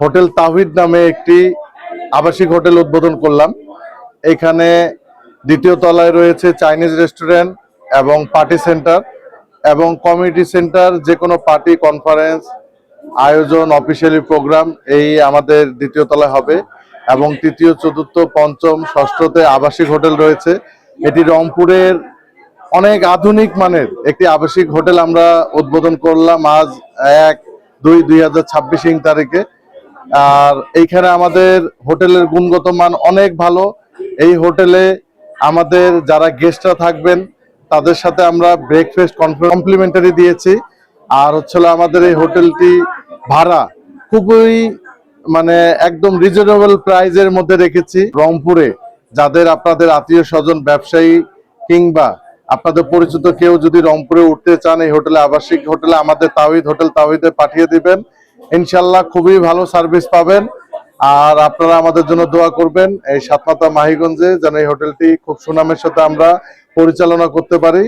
Hotel তাহিদ নামে একটি আবাসিক হোটেল উদ্বোধন করলাম। এখানে দ্বিতীয় তলায় রয়েছে চাইনিজ রেস্টুরেন্ট এবং পার্টি সেন্টার এবং কমিউনিটি সেন্টার যে কোনো পার্টি, কনফারেন্স, আয়োজন, অফিসিয়ালি প্রোগ্রাম, এই আমাদের দ্বিতীয় তলায় হবে। এবং তৃতীয়, চতুর্থ, পঞ্চম, ষষ্ঠতে আবাসিক হোটেল রয়েছে। এটি রংপুরের অনেক আধুনিক মানের একটি আবাসিক হোটেল আমরা উদ্বোধন করলাম আজ এক দুই দুই হাজার ছাব্বিশ তারিখে। আর এইখানে আমাদের হোটেলের গুণগত মান অনেক ভালো। এই হোটেলে আমাদের যারা গেস্টরা থাকবেন, তাদের সাথে আমরা ব্রেকফাস্ট কমপ্লিমেন্টারি দিয়েছি। আর হচ্ছে আমাদের এই হোটেলটি ভাড়া খুবই মানে একদম রিজনেবল প্রাইজের মধ্যে রেখেছি। রংপুরে যাদের আপনাদের আত্মীয় স্বজন, ব্যবসায়ী কিংবা আপনাদের পরিচিত কেউ যদি রংপুরে উঠতে চান, এই হোটেলে আবাসিক হোটেলে আমাদের তাওহিদ, হোটেল তাওহিদে পাঠিয়ে দিবেন। ইনশাল্লাহ খুবই ভালো সার্ভিস পাবেন। আর আপনারা আমাদের জন্য দোয়া করবেন, এই সাতমাতা মাহিগঞ্জে যেন এই হোটেলটি খুব সুনামের সাথে আমরা পরিচালনা করতে পারি।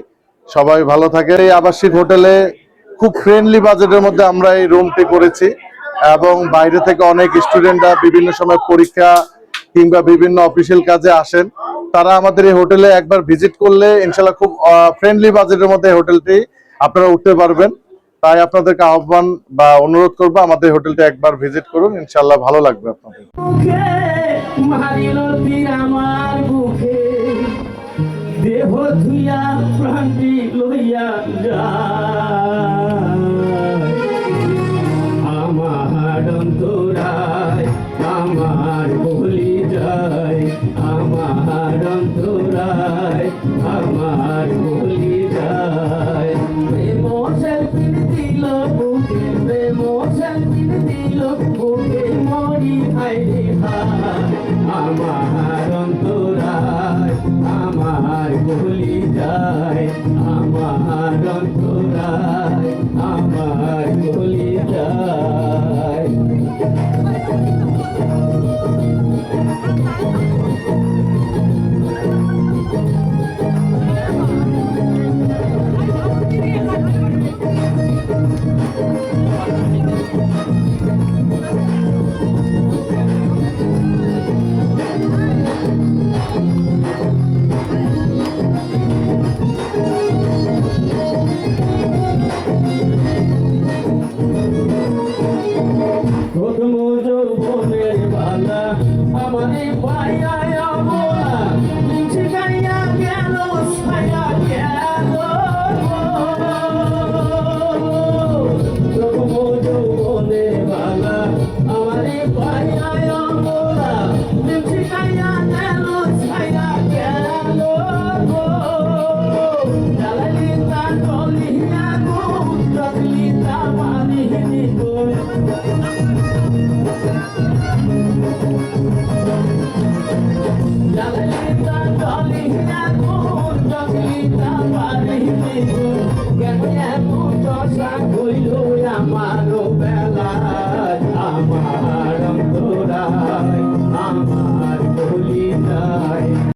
সবাই ভালো থাকে। এই আবাসিক হোটেলে খুব ফ্রেন্ডলি বাজেটের মধ্যে আমরা এই রুমটি করেছি এবং বাইরে থেকে অনেক স্টুডেন্টরা বিভিন্ন সময় পরীক্ষা কিংবা বিভিন্ন অফিসিয়াল কাজে আসেন। তারা আমাদের এই হোটেলে একবার ভিজিট করলে ইনশাল্লাহ খুব ফ্রেন্ডলি বাজেটের মধ্যে হোটেলটি আপনারা উঠতে পারবেন। তাই আপনাদেরকে আহ্বান বা অনুরোধ করব, আমাদের হোটেলটা একবার ভিজিট করুন ইনশাল্লাহ ভালো লাগবে আপনাদের। দেহ ধুইয়া বুকে মরি হায় আমার অন্তরায় আমার বলি আমারে পাইয়া amar